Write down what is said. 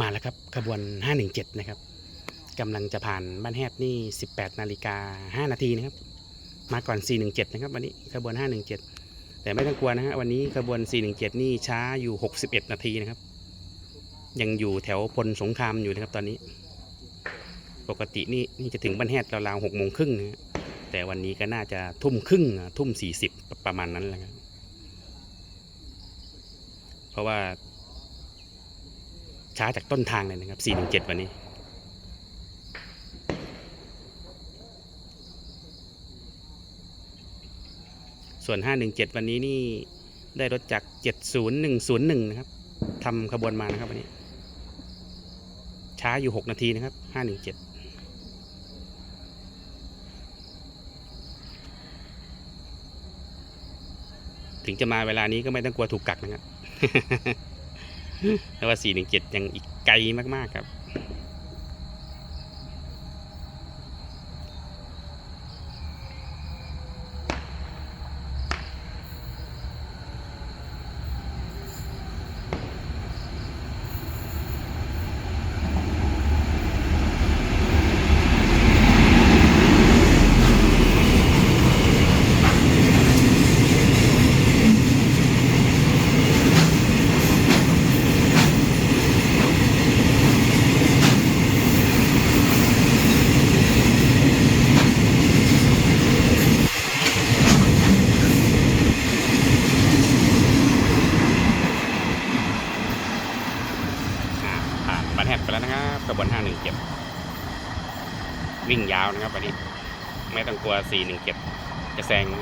มาแล้วครับขบวน 517 นะครับกำลังจะผ่านบ้านแฮดนี่ 18 นาฬิกา 5 นาทีนะครับ มาก่อน 417 นะครับ วันนี้ขบวน 517 แต่ไม่ต้องกลัวนะฮะวันนี้ขบวน 417 นี่ช้าอยู่ 61 นาทีนะครับ ยังอยู่แถวพลสงครามอยู่นะครับตอนนี้ ปกตินี่นี่จะถึงบ้านแฮดราวๆ6โมงครึ่งนะฮะแต่วันนี้ก็น่าจะทุ่มครึ่งทุ่ม 40 ประมาณนั้นแหละครับเพราะว่า ช้าจากต้นทางเลยนะครับ 417 วันนี้ ส่วน 517 วันนี้นี่ได้รถจาก 70101 นะครับทำขบวนมานะครับวันนี้ ช้าอยู่ 6 นาทีนะครับ 517ถึงจะมาเวลานี้ก็ไม่ต้องกลัวถูกกักนะครับ แต่ว่า 417 ยังอีกไกลมากๆครับ อ่า มาแทบไปแล้วนะครับขบวน517วิ่งยาวนะครับวันนี้ ไม่ต้องกลัว417จะแซงนะ